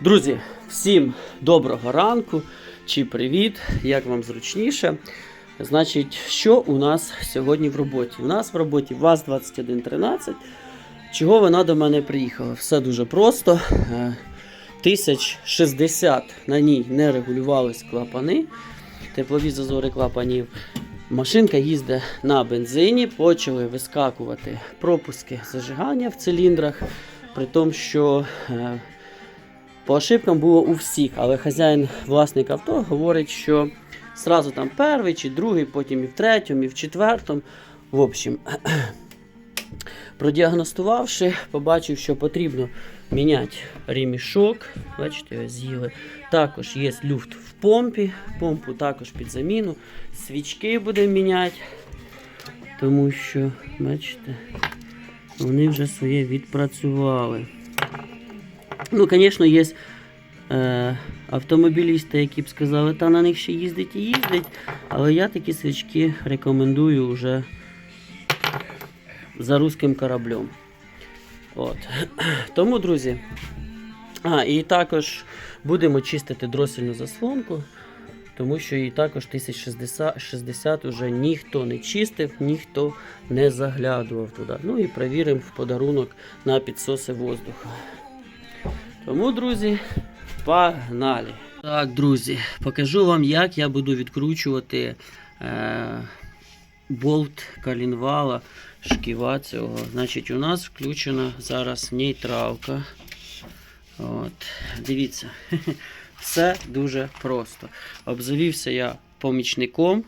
Друзі, всім доброго ранку чи привіт, як вам зручніше. Значить, що у нас сьогодні в роботі? У нас в роботі ВАЗ-2113. Чого вона до мене приїхала? Все дуже просто. Е, Тисяч 60 на ній не регулювались клапани, теплові зазори клапанів. Машинка їздить на бензині, почали вискакувати пропуски зажигання в циліндрах, при тому, що е, по ошибкам було у всіх, але хазяїн, власник авто, говорить, що зразу там перший чи другий, потім і в третьому, і в четвертому. В общем, продіагностувавши, побачив, що потрібно міняти ремішок. Бачите, його з'їли. Також є люфт в помпі, помпу також під заміну. Свічки будемо міняти, тому що, бачите, вони вже своє відпрацювали. Ну, звісно, є е, автомобілісти, які б сказали, та на них ще їздить і їздить. Але я такі свічки рекомендую вже за руським кораблем. От. Тому, друзі. А, і також будемо чистити дросельну заслонку, тому що її також 1060 60 вже ніхто не чистив, ніхто не заглядував туди. Ну і перевіримо в подарунок на підсоси воздуха. Тому, друзі, погнали! Так, друзі, покажу вам, як я буду відкручувати е, болт калінвала шківа цього. Значить, у нас включена зараз нейтралка. От, Дивіться, все дуже просто. Обзавівся я помічником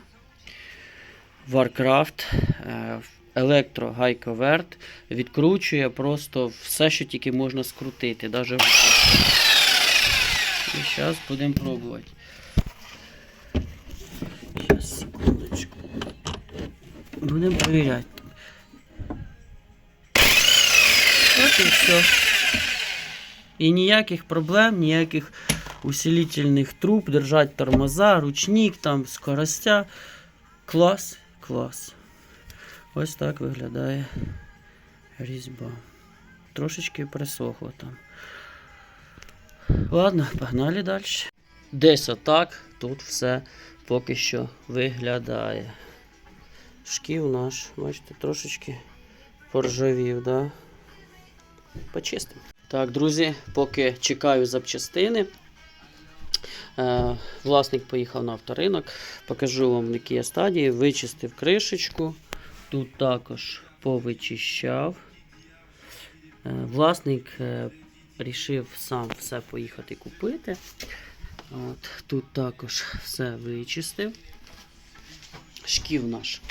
Warcraft. е, Електрогайковерт відкручує просто все, що тільки можна скрутити. Даже... І зараз будемо пробувати. Зараз, секундочку. Будемо перевіряти. От і все. І ніяких проблем, ніяких усилительних труб, держать тормоза, ручник, там, скоростя. Клас, клас. Ось так виглядає різьба. Трошечки присохло там. Ладно, погнали далі. Десь отак тут все поки що виглядає. Шків наш, бачите, трошечки поржавів, да? Почистимо. Так, друзі, поки чекаю запчастини. Е, власник поїхав на авторинок. Покажу вам, які є стадії. Вичистив кришечку. Тут також повичищав. Е, Власник е, рішив сам все поїхати купити. От, Тут також все вичистив. Шків наш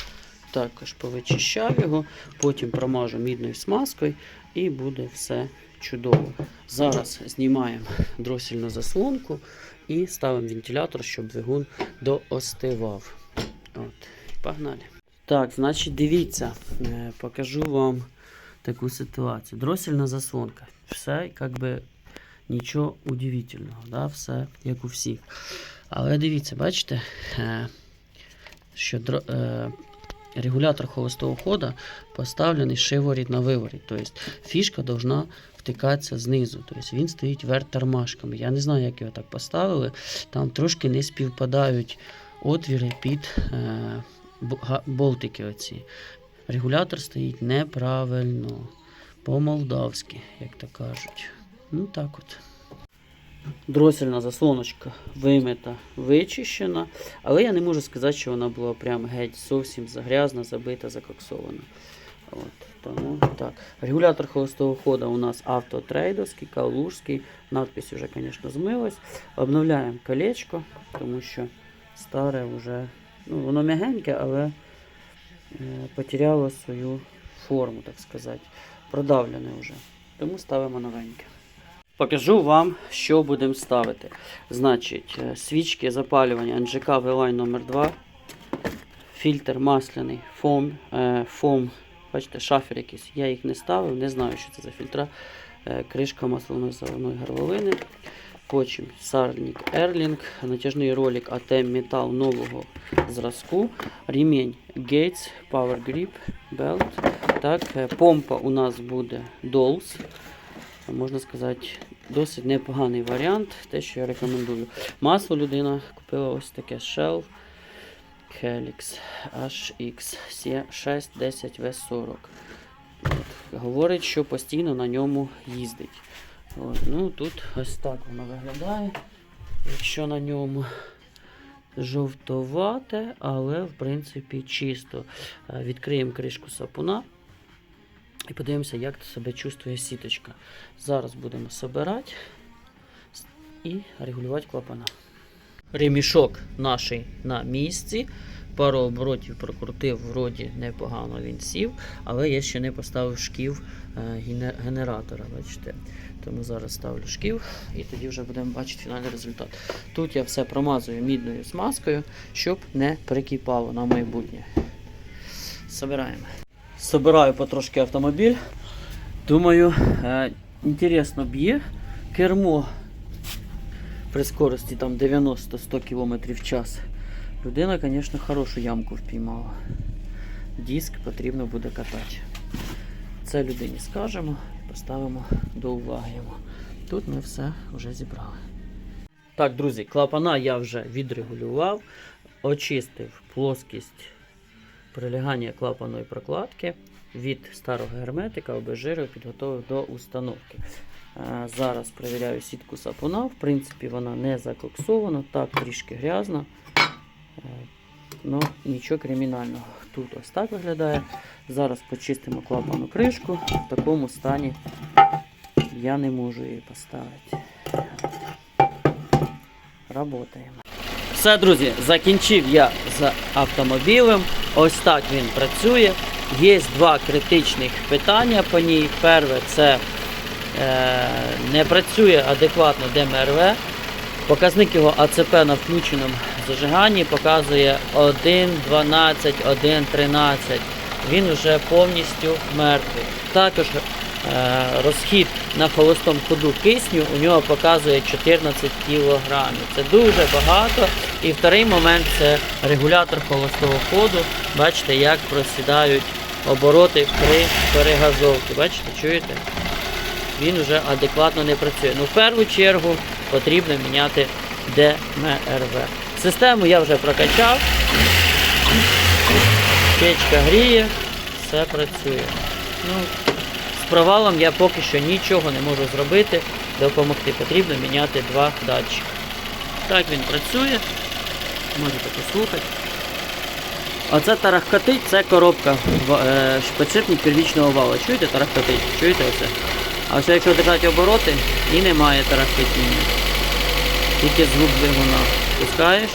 також повичищав його, потім промажу мідною смазкою і буде все чудово. Зараз знімаємо дросільну заслонку і ставимо вентилятор, щоб двигун доостивав. От, погнали. Так, значить, дивіться, е, покажу вам таку ситуацію. Дросільна заслонка. Все, як би нічого удивительного, да? все як у всіх. Але дивіться, бачите, е, що е, регулятор холостого хода поставлений шиворіт на виворіт. Тобто фішка должна втикатися знизу. Тобто він стоїть вверх тормашками. Я не знаю, як його так поставили. Там трошки не співпадають отвіри під е, болтики. оці. Регулятор стоїть неправильно, по-молдавськи, як то кажуть. Ну так от. Дросельна заслоночка вимита, вичищена, але я не можу сказати, що вона була прям геть зовсім загрязна, забита, закоксована. От, тому так. Регулятор холостого хода у нас автотрейдовський, калужський. Надпись вже, звісно, змилась. Обновляємо колечко, тому що старе вже, ну, воно м'ягеньке, але потеряло свою форму, так сказати. Продавлене вже. Тому ставимо новеньке. Покажу вам, що будемо ставити. Значить, е, свічки запалювання NGK V-Line номер 2 фільтр масляний, фом, е, фом, бачите, шафер якийсь. Я їх не ставив, не знаю, що це за фільтра. Е, кришка масляно-зеленої горловини. Потім сальник Ерлінг, натяжний ролик ATM Metal нового зразку, ремінь Gates, Power Grip, Belt. Так, е, помпа у нас буде Dolls. Можна сказати, досить непоганий варіант, те, що я рекомендую. Масло людина купила ось таке Shell Helix HX C610 V40. Говорить, що постійно на ньому їздить. От. Ну, тут ось так воно виглядає. Якщо на ньому жовтовате, але в принципі чисто. Е, Відкриємо кришку сапуна і подивимося, як себе чувствує сіточка. Зараз будемо собирати і регулювати клапана. Ремішок наш на місці. Пару оборотів прокрутив, вроді непогано він сів, але я ще не поставив шків е, генератора. Бачите. Тому зараз ставлю шків і тоді вже будемо бачити фінальний результат. Тут я все промазую мідною смазкою, щоб не прикипало на майбутнє. Собираємо. Собираю потрошки автомобіль. Думаю, е, інтересно б'є. Кермо при скорості там 90-100 км в час. Людина, звісно, хорошу ямку впіймала. Диск потрібно буде катати. Це людині скажемо і поставимо до уваги йому. Тут ми все вже зібрали. Так, друзі, клапана я вже відрегулював, очистив плоскість прилягання клапаної прокладки від старого герметика, обезжирив, підготовив до установки. Е, Зараз перевіряю сітку сапуна. В принципі, вона не закоксована, так трішки грязна. Ну, нічого кримінального. Тут ось так виглядає. Зараз почистимо клапану кришку. В такому стані я не можу її поставити. Работаємо. Все, друзі, закінчив я з автомобілем. Ось так він працює. Є два критичних питання по ній. Перше це е, не працює адекватно ДМРВ. Показник його АЦП на включеному зажиганні показує 1.12, 1.13. Він вже повністю мертвий. Також е, розхід на холостому ходу кисню у нього показує 14 кг. Це дуже багато. І вторий момент це регулятор холостого ходу. Бачите, як просідають обороти при перегазовці. Бачите, чуєте? Він вже адекватно не працює. Ну, в першу чергу потрібно міняти ДМРВ. Систему я вже прокачав. Печка гріє, все працює. Ну, з провалом я поки що нічого не можу зробити, допомогти. Потрібно міняти два датчики. Так він працює. Можете послухати. Оце тарахкотить, це коробка е, підшипник первічного вала. Чуєте тарахкотить? Чуєте оце? А ось якщо держати обороти, і немає тарахкотіння. Тільки звук двигуна. Пускаєш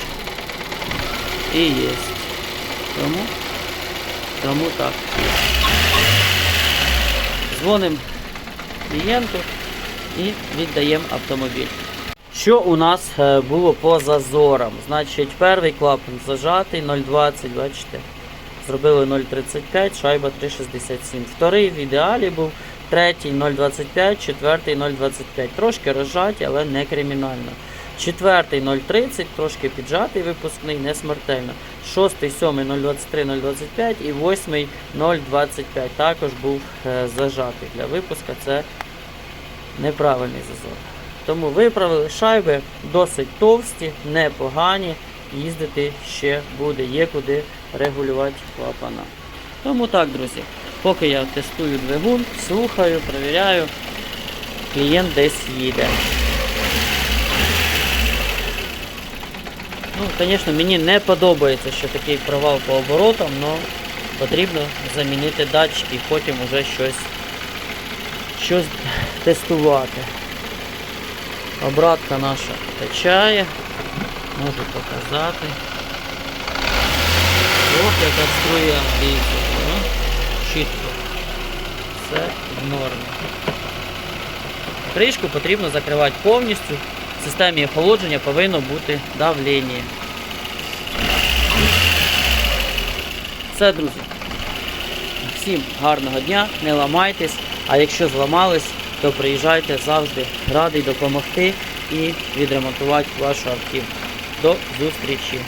і є. Тому, тому так. Дзвонимо клієнту і віддаємо автомобіль. Що у нас е, було по зазорам? Значить, перший клапан зажатий 0,20, бачите. Зробили 0,35, шайба 3,67. Вторий в ідеалі був, третій 0,25, четвертий 0,25. Трошки розжаті, але не кримінально. Четвертий 0,30, трошки піджатий випускний, не смертельно. Шостий, сьомий 0,23, 0,25 і восьмий 0,25. Також був е, зажатий. Для випуска це неправильний зазор. Тому виправили шайби досить товсті, непогані. Їздити ще буде, є куди регулювати клапана. Тому так, друзі, поки я тестую двигун, слухаю, перевіряю, клієнт десь їде. Ну, звісно, мені не подобається, що такий провал по оборотам, але потрібно замінити датчики і потім вже щось, щось тестувати. Обратка наша качає. Можу показати. Ох, яка струя, дивіться, ну, чітко. Все в нормі. Кришку потрібно закривати повністю. Системі охолодження повинно бути давлення. Все, друзі. Всім гарного дня, не ламайтесь, а якщо зламались, то приїжджайте завжди радий допомогти і відремонтувати вашу автівку. До зустрічі!